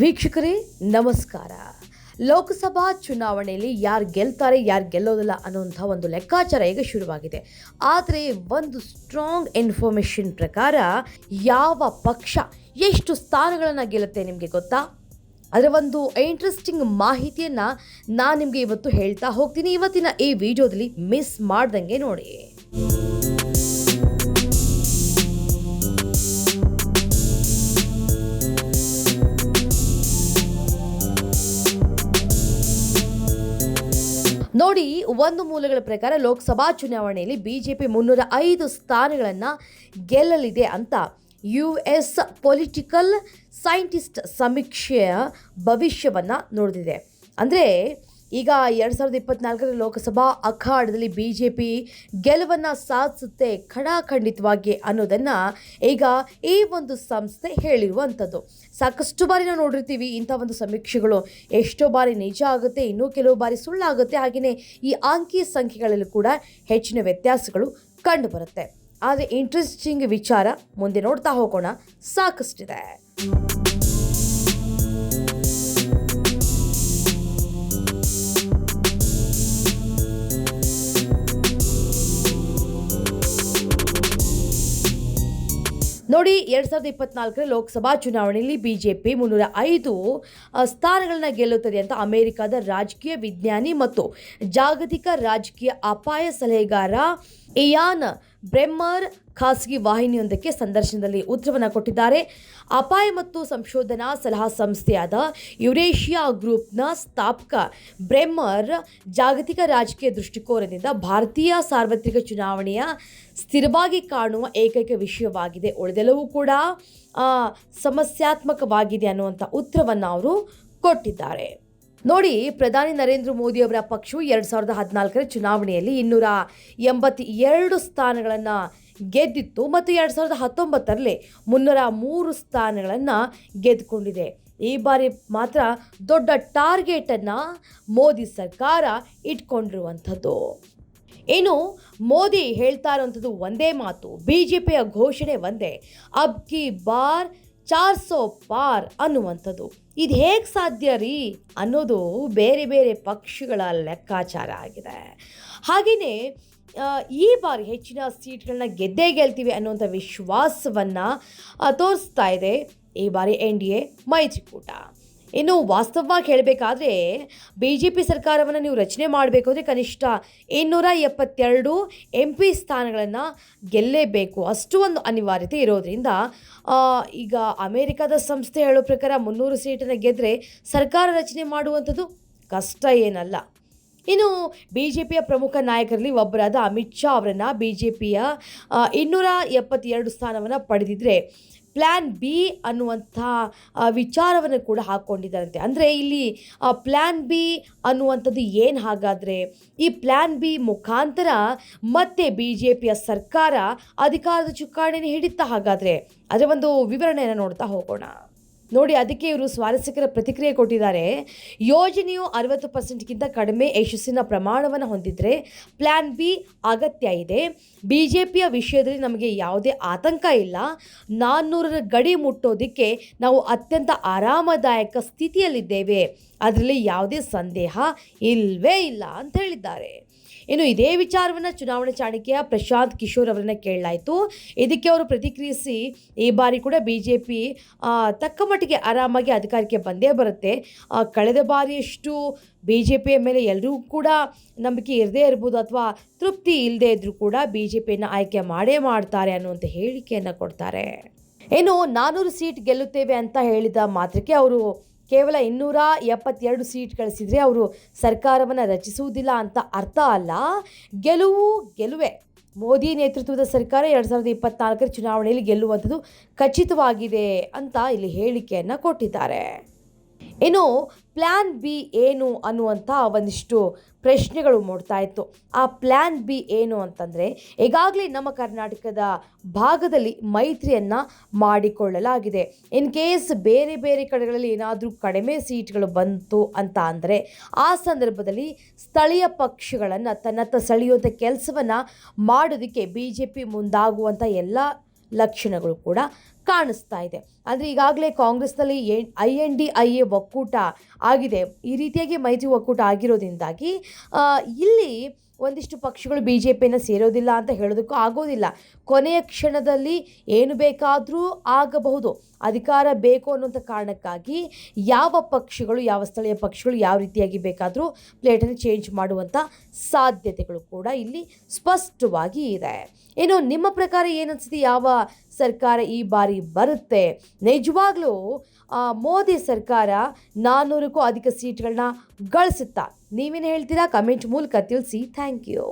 ವೀಕ್ಷಕರೇ, ನಮಸ್ಕಾರ. ಲೋಕಸಭಾ ಚುನಾವಣೆಯಲ್ಲಿ ಯಾರು ಗೆಲ್ತಾರೆ, ಯಾರು ಗೆಲ್ಲೋದಿಲ್ಲ ಅನ್ನುವಂಥ ಒಂದು ಲೆಕ್ಕಾಚಾರ ಈಗ ಶುರುವಾಗಿದೆ. ಆದರೆ ಒಂದು ಸ್ಟ್ರಾಂಗ್ ಇನ್ಫಾರ್ಮೇಷನ್ ಪ್ರಕಾರ ಯಾವ ಪಕ್ಷ ಎಷ್ಟು ಸ್ಥಾನಗಳನ್ನು ಗೆಲ್ಲುತ್ತೆ ನಿಮಗೆ ಗೊತ್ತಾ? ಅದರ ಒಂದು ಇಂಟ್ರೆಸ್ಟಿಂಗ್ ಮಾಹಿತಿಯನ್ನು ನಾನು ನಿಮಗೆ ಇವತ್ತು ಹೇಳ್ತಾ ಹೋಗ್ತೀನಿ. ಇವತ್ತಿನ ಈ ವಿಡಿಯೋದಲ್ಲಿ ಮಿಸ್ ಮಾಡ್ದಂಗೆ ನೋಡಿ. ನೋಡಿ, ಒಂದು ಮೂಲಗಳ ಪ್ರಕಾರ ಲೋಕಸಭಾ ಚುನಾವಣೆಯಲ್ಲಿ ಬಿಜೆಪಿ ಮುನ್ನೂರ ಐದು ಸ್ಥಾನಗಳನ್ನು ಗೆಲ್ಲಲಿದೆ ಅಂತ ಯು ಎಸ್ ಪೊಲಿಟಿಕಲ್ ಸೈಂಟಿಸ್ಟ್ ಸಮೀಕ್ಷೆಯ ಭವಿಷ್ಯವನ್ನು ನೋಡಿದೆ ಅಂದರೆ ಈಗ ಎರಡು ಸಾವಿರದ ಇಪ್ಪತ್ನಾಲ್ಕರ ಲೋಕಸಭಾ ಅಖಾಡದಲ್ಲಿ ಬಿ ಜೆ ಪಿ ಗೆಲುವನ್ನು ಸಾಧಿಸುತ್ತೆ ಖಡಾಖಂಡಿತವಾಗಿ ಅನ್ನೋದನ್ನು ಈಗ ಈ ಒಂದು ಸಂಸ್ಥೆ ಹೇಳಿರುವಂಥದ್ದು. ಸಾಕಷ್ಟು ಬಾರಿ ನಾವು ನೋಡಿರ್ತೀವಿ ಇಂಥ ಒಂದು ಸಮೀಕ್ಷೆಗಳು. ಎಷ್ಟೋ ಬಾರಿ ನಿಜ ಆಗುತ್ತೆ, ಇನ್ನೂ ಕೆಲವು ಬಾರಿ ಸುಳ್ಳಾಗುತ್ತೆ. ಹಾಗೆಯೇ ಈ ಅಂಕಿ ಸಂಖ್ಯೆಗಳಲ್ಲೂ ಕೂಡ ಹೆಚ್ಚಿನ ವ್ಯತ್ಯಾಸಗಳು ಕಂಡುಬರುತ್ತೆ. ಆದರೆ ಇಂಟ್ರೆಸ್ಟಿಂಗ್ ವಿಚಾರ ಮುಂದೆ ನೋಡ್ತಾ ಹೋಗೋಣ. ಸಾಕಷ್ಟಿದೆ. ನೋಡಿ, ಎರಡು ಸಾವಿರದ ಇಪ್ಪತ್ನಾಲ್ಕರ ಲೋಕಸಭಾ ಚುನಾವಣೆಯಲ್ಲಿ ಬಿಜೆಪಿ ಮುನ್ನೂರ ಐದು ಸ್ಥಾನಗಳನ್ನ ಗೆಲ್ಲುತ್ತದೆ ಅಂತ ಅಮೆರಿಕದ ರಾಜಕೀಯ ವಿಜ್ಞಾನಿ ಮತ್ತು ಜಾಗತಿಕ ರಾಜಕೀಯ ಅಪಾಯ ಸಲಹೆಗಾರ ಇಯಾನ್ ಬ್ರೆಮ್ಮರ್ ಖಾಸಗಿ ವಾಹಿನಿಯೊಂದಕ್ಕೆ ಸಂದರ್ಶನದಲ್ಲಿ ಉತ್ತರವನ್ನು ಕೊಟ್ಟಿದ್ದಾರೆ. ಅಪಾಯ ಮತ್ತು ಸಂಶೋಧನಾ ಸಲಹಾ ಸಂಸ್ಥೆಯಾದ ಯುರೇಷಿಯಾ ಗ್ರೂಪ್ನ ಸ್ಥಾಪಕ ಬ್ರೆಮ್ಮರ್ ಜಾಗತಿಕ ರಾಜಕೀಯ ದೃಷ್ಟಿಕೋನದಿಂದ ಭಾರತೀಯ ಸಾರ್ವತ್ರಿಕ ಚುನಾವಣೆಯ ಸ್ಥಿರವಾಗಿ ಕಾಣುವ ಏಕೈಕ ವಿಷಯವಾಗಿದೆ. ಉಳಿದೆಲ್ಲವೂ ಕೂಡ ಸಮಸ್ಯಾತ್ಮಕವಾಗಿದೆ ಅನ್ನುವಂಥ ಉತ್ತರವನ್ನು ಅವರು ಕೊಟ್ಟಿದ್ದಾರೆ. ನೋಡಿ, ಪ್ರಧಾನಿ ನರೇಂದ್ರ ಮೋದಿ ಅವರ ಪಕ್ಷವು ಎರಡು ಸಾವಿರದ ಹದಿನಾಲ್ಕರ ಚುನಾವಣೆಯಲ್ಲಿ ಇನ್ನೂರ ಎಂಬತ್ತ ಎರಡು ಸ್ಥಾನಗಳನ್ನು ಗೆದ್ದಿತ್ತು ಮತ್ತು ಎರಡು ಸಾವಿರದ ಹತ್ತೊಂಬತ್ತರಲ್ಲಿ ಮುನ್ನೂರ ಮೂರು ಸ್ಥಾನಗಳನ್ನು ಗೆದ್ದುಕೊಂಡಿದೆ. ಈ ಬಾರಿ ಮಾತ್ರ ದೊಡ್ಡ ಟಾರ್ಗೆಟನ್ನು ಮೋದಿ ಸರ್ಕಾರ ಇಟ್ಕೊಂಡಿರುವಂಥದ್ದು. ಇನ್ನು, ಮೋದಿ ಹೇಳ್ತಾ ಇರುವಂಥದ್ದು ಒಂದೇ ಮಾತು ಬಿ ಜೆ ಪಿಯ ಘೋಷಣೆ ಒಂದೇ, ಅಬ್ ಕಿ ಬಾರ್ ಚಾರ್ ಸೋ ಪಾರ್ ಅನ್ನುವಂಥದ್ದು. ಇದು ಹೇಗೆ ಸಾಧ್ಯ ರೀ ಅನ್ನೋದು ಬೇರೆ ಬೇರೆ ಪಕ್ಷಗಳ ಲೆಕ್ಕಾಚಾರ ಆಗಿದೆ. ಹಾಗೆಯೇ ಈ ಬಾರಿ ಹೆಚ್ಚಿನ ಸೀಟ್ಗಳನ್ನ ಗೆದ್ದೇ ಗೆಲ್ತೀವಿ ಅನ್ನುವಂಥ ವಿಶ್ವಾಸವನ್ನು ತೋರಿಸ್ತಾ ಇದೆ ಈ ಬಾರಿ ಎನ್ ಡಿ ಎ ಮೈತ್ರಿಕೂಟ. ಇನ್ನು ವಾಸ್ತವವಾಗಿ ಹೇಳಬೇಕಾದ್ರೆ ಬಿ ಜೆ ಪಿ ಸರ್ಕಾರವನ್ನು ನೀವು ರಚನೆ ಮಾಡಬೇಕು ಅಂದರೆ ಕನಿಷ್ಠ ಇನ್ನೂರ ಎಪ್ಪತ್ತೆರಡು ಎಂ ಪಿ ಸ್ಥಾನಗಳನ್ನು ಗೆಲ್ಲೇಬೇಕು. ಅಷ್ಟು ಒಂದು ಅನಿವಾರ್ಯತೆ ಇರೋದ್ರಿಂದ ಈಗ ಅಮೇರಿಕಾದ ಸಂಸ್ಥೆ ಹೇಳೋ ಪ್ರಕಾರ ಮುನ್ನೂರು ಸೀಟನ್ನು ಗೆದ್ದರೆ ಸರ್ಕಾರ ರಚನೆ ಮಾಡುವಂಥದ್ದು ಕಷ್ಟ ಏನಲ್ಲ. ಇನ್ನು ಬಿ ಜೆ ಪಿಯ ಪ್ರಮುಖ ನಾಯಕರಲ್ಲಿ ಒಬ್ಬರಾದ ಅಮಿತ್ ಶಾ ಅವರನ್ನು ಬಿ ಜೆ ಪಿಯ ಇನ್ನೂರ ಎಪ್ಪತ್ತೆರಡು ಸ್ಥಾನವನ್ನು ಪಡೆದಿದ್ದರೆ ಪ್ಲ್ಯಾನ್ ಬಿ ಅನ್ನುವಂಥ ವಿಚಾರವನ್ನು ಕೂಡ ಹಾಕ್ಕೊಂಡಿದ್ದಾರಂತೆ ಅಂದರೆ ಇಲ್ಲಿ ಪ್ಲ್ಯಾನ್ ಬಿ ಅನ್ನುವಂಥದ್ದು ಏನು ಹಾಗಾದರೆ ಈ ಪ್ಲ್ಯಾನ್ ಬಿ ಮುಖಾಂತರ ಮತ್ತೆ ಬಿ ಜೆ ಪಿಯ ಸರ್ಕಾರ ಅಧಿಕಾರದ ಚುಕ್ಕಾಣಿನ ಹಿಡಿತಾ ಹಾಗಾದರೆ. ಅದರ ಒಂದು ವಿವರಣೆಯನ್ನು ನೋಡ್ತಾ ಹೋಗೋಣ. ನೋಡಿ, ಅದಕ್ಕೆ ಇವರು ಸ್ವಾರಸ್ಯಕರ ಪ್ರತಿಕ್ರಿಯೆ ಕೊಟ್ಟಿದ್ದಾರೆ. ಯೋಜನೆಯು ಅರವತ್ತು ಪರ್ಸೆಂಟ್ಗಿಂತ ಕಡಿಮೆ ಯಶಸ್ಸಿನ ಪ್ರಮಾಣವನ್ನು ಹೊಂದಿದ್ರೆ ಪ್ಲ್ಯಾನ್ ಬಿ ಅಗತ್ಯ ಇದೆ. ಬಿ ಜೆ ಪಿಯ ವಿಷಯದಲ್ಲಿ ನಮಗೆ ಯಾವುದೇ ಆತಂಕ ಇಲ್ಲ. ನಾನ್ನೂರರ ಗಡಿ ಮುಟ್ಟೋದಕ್ಕೆ ನಾವು ಅತ್ಯಂತ ಆರಾಮದಾಯಕ ಸ್ಥಿತಿಯಲ್ಲಿದ್ದೇವೆ. ಅದರಲ್ಲಿ ಯಾವುದೇ ಸಂದೇಹ ಇಲ್ಲವೇ ಇಲ್ಲ ಅಂತ ಹೇಳಿದ್ದಾರೆ. ಇನ್ನು ಇದೇ ವಿಚಾರವನ್ನು ಚುನಾವಣಾ ಚಾಣಕ್ಯ ಪ್ರಶಾಂತ್ ಕಿಶೋರ್ ಅವರನ್ನ ಕೇಳಲಾಯಿತು. ಇದಕ್ಕೆ ಅವರು ಪ್ರತಿಕ್ರಿಯಿಸಿ ಈ ಬಾರಿ ಕೂಡ ಬಿ ಜೆ ಪಿ ತಕ್ಕ ಮಟ್ಟಿಗೆ ಆರಾಮಾಗಿ ಅಧಿಕಾರಕ್ಕೆ ಬಂದೇ ಬರುತ್ತೆ. ಕಳೆದ ಬಾರಿಯಷ್ಟು ಬಿ ಜೆ ಪಿಯ ಮೇಲೆ ಎಲ್ಲರೂ ಕೂಡ ನಂಬಿಕೆ ಇರದೇ ಇರ್ಬೋದು ಅಥವಾ ತೃಪ್ತಿ ಇಲ್ಲದೆ ಇದ್ದರೂ ಕೂಡ ಬಿ ಜೆ ಪಿಯನ್ನು ಆಯ್ಕೆ ಮಾಡೇ ಮಾಡ್ತಾರೆ ಅನ್ನುವಂಥ ಹೇಳಿಕೆಯನ್ನು ಕೊಡ್ತಾರೆ. ಏನು ನಾನ್ನೂರು ಸೀಟ್ ಗೆಲ್ಲುತ್ತೇವೆ ಅಂತ ಹೇಳಿದ ಮಾತ್ರಕ್ಕೆ ಅವರು ಕೇವಲ ಇನ್ನೂರ ಎಪ್ಪತ್ತೆರಡು ಸೀಟ್ ಗಳಿಸಿದರೆ ಅವರು ಸರ್ಕಾರವನ್ನು ರಚಿಸುವುದಿಲ್ಲ ಅಂತ ಅರ್ಥ ಅಲ್ಲ. ಗೆಲುವು ಗೆಲುವೆ. ಮೋದಿ ನೇತೃತ್ವದ ಸರ್ಕಾರ ಎರಡು ಸಾವಿರದ ಇಪ್ಪತ್ನಾಲ್ಕರ ಚುನಾವಣೆಯಲ್ಲಿ ಗೆಲ್ಲುವಂಥದ್ದು ಖಚಿತವಾಗಿದೆ ಅಂತ ಇಲ್ಲಿ ಹೇಳಿಕೆಯನ್ನು ಕೊಟ್ಟಿದ್ದಾರೆ. ಇನ್ನು ಪ್ಲ್ಯಾನ್ ಬಿ ಏನು ಅನ್ನುವಂಥ ಒಂದಿಷ್ಟು ಪ್ರಶ್ನೆಗಳು ಮೂಡ್ತಾ ಇತ್ತು. ಆ ಪ್ಲ್ಯಾನ್ ಬಿ ಏನು ಅಂತಂದರೆ, ಈಗಾಗಲೇ ನಮ್ಮ ಕರ್ನಾಟಕದ ಭಾಗದಲ್ಲಿ ಮೈತ್ರಿಯನ್ನು ಮಾಡಿಕೊಳ್ಳಲಾಗಿದೆ. ಇನ್ ಕೇಸ್ ಬೇರೆ ಬೇರೆ ಕಡೆಗಳಲ್ಲಿ ಏನಾದರೂ ಕಡಿಮೆ ಸೀಟ್ಗಳು ಬಂತು ಅಂತ ಅಂದರೆ, ಆ ಸಂದರ್ಭದಲ್ಲಿ ಸ್ಥಳೀಯ ಪಕ್ಷಗಳನ್ನು ತನ್ನತ್ತ ಸೆಳೆಯುವಂಥ ಕೆಲಸವನ್ನು ಮಾಡೋದಕ್ಕೆ ಬಿ ಜೆ ಪಿ ಮುಂದಾಗುವಂಥ ಎಲ್ಲ ಲಕ್ಷಣಗಳು ಕೂಡ ಕಾಣಿಸ್ತಾ ಇದೆ. ಅಂದರೆ ಈಗಾಗಲೇ ಕಾಂಗ್ರೆಸ್ನಲ್ಲಿ I N D I A ಒಕ್ಕೂಟ ಆಗಿದೆ. ಈ ರೀತಿಯಾಗಿ ಮೈತ್ರಿ ಒಕ್ಕೂಟ ಆಗಿರೋದ್ರಿಂದಾಗಿ ಇಲ್ಲಿ ಒಂದಿಷ್ಟು ಪಕ್ಷಗಳು ಬಿ ಜೆ ಪಿಯನ್ನು ಸೇರೋದಿಲ್ಲ ಅಂತ ಹೇಳೋದಕ್ಕೂ ಆಗೋದಿಲ್ಲ. ಕೊನೆಯ ಕ್ಷಣದಲ್ಲಿ ಏನು ಬೇಕಾದರೂ ಆಗಬಹುದು. ಅಧಿಕಾರ ಬೇಕು ಅನ್ನೋಂಥ ಕಾರಣಕ್ಕಾಗಿ ಯಾವ ಪಕ್ಷಗಳು, ಯಾವ ಸ್ಥಳೀಯ ಪಕ್ಷಗಳು ಯಾವ ರೀತಿಯಾಗಿ ಬೇಕಾದರೂ ಪ್ಲೇಟನ್ನು ಚೇಂಜ್ ಮಾಡುವಂಥ ಸಾಧ್ಯತೆಗಳು ಕೂಡ ಇಲ್ಲಿ ಸ್ಪಷ್ಟವಾಗಿ ಇದೆ. ಏನು ನಿಮ್ಮ ಪ್ರಕಾರ ಏನನ್ಸುತ್ತೆ ಯಾವ ಸರ್ಕಾರ ಈ ಬಾರಿ ಬರುತ್ತೆ. ನಿಜವಾಗ್ಲೂ ಮೋದಿ ಸರ್ಕಾರ ನಾನ್ನೂರಕ್ಕೂ ಅಧಿಕ ಸೀಟ್ಗಳನ್ನ ಗಳಿಸುತ್ತಾ. ನೀವೇನು ಹೇಳ್ತೀರಾ? ಕಮೆಂಟ್ ಮೂಲಕ ತಿಳಿಸಿ. Thank you.